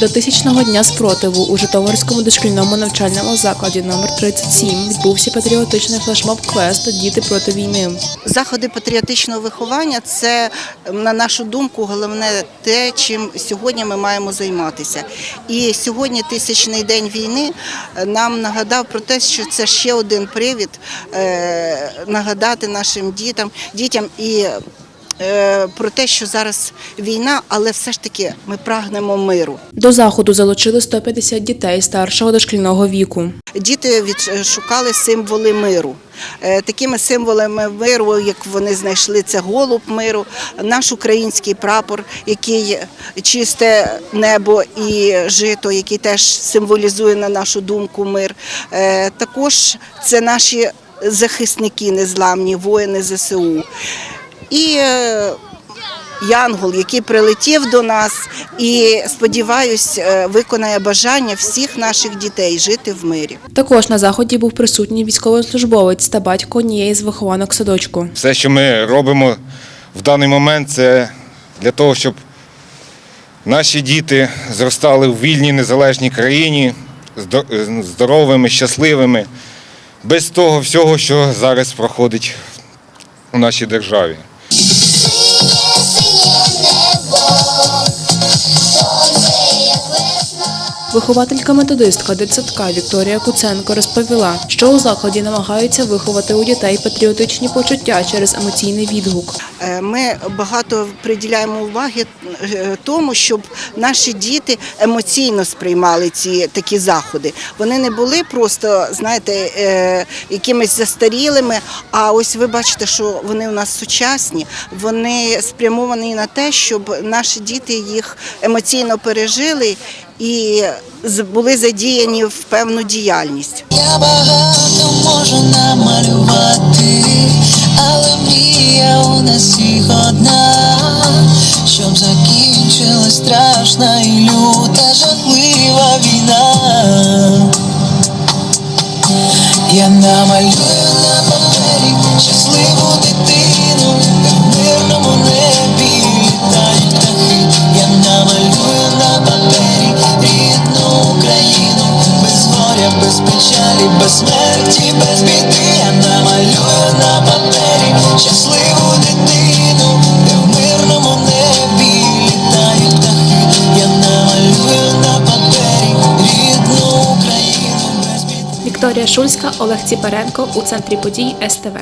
До тисячного дня спротиву у Житомирському дошкільному навчальному закладі номер 37 відбувся патріотичний флешмоб квест Діти проти війни. Заходи патріотичного виховання це, на нашу думку, головне те, чим сьогодні ми маємо займатися. І сьогодні тисячний день війни нам нагадав про те, що це ще один привід е, нагадати нашим дітям, дітям і про те, що зараз війна, але все ж таки ми прагнемо миру. До заходу залучили 150 дітей старшого дошкільного віку. Діти відшукали символи миру. Е, Такими символами миру, як вони знайшли, це голуб миру, наш український прапор, який чисте небо і жито, який теж символізує на нашу думку мир. Е, Також це наші захисники незламні, воїни ЗСУ. І е, Янгол, який прилетів до нас, і сподіваюсь, е, виконає бажання всіх наших дітей жити в мирі. Також на заході був присутній військовослужбовець та батько однієї з вихованок садочку. Все, що ми робимо в даний момент, це для того, щоб наші діти зростали в вільній незалежній країні, здо- здоровими, щасливими, без того всього, що зараз проходить у нашій державі. Синє, синє небо. Вихователька-методистка дитсадка Вікторія Куценко розповіла, що у закладі намагаються виховати у дітей патріотичні почуття через емоційний відгук. Е, Ми багато приділяємо уваги е, тому, щоб наші діти емоційно сприймали ці такі заходи. Вони не були просто, знаєте, е, якимись застарілими. А ось ви бачите, що вони у нас сучасні, вони спрямовані на те, щоб наші діти їх емоційно пережили і були задіяні в певну діяльність. Я багато можу намалювати, але мрія у нас всіх одна, щоб закінчилась страшна і люта жахлива війна. Я намалюю без. Я намалюю на папері щасливу дитину, де в мирному небі літають. Я намалюю на папері рідну Україну. Вікторія Шульська, Олег Ціпаренко у центрі подій СТВ.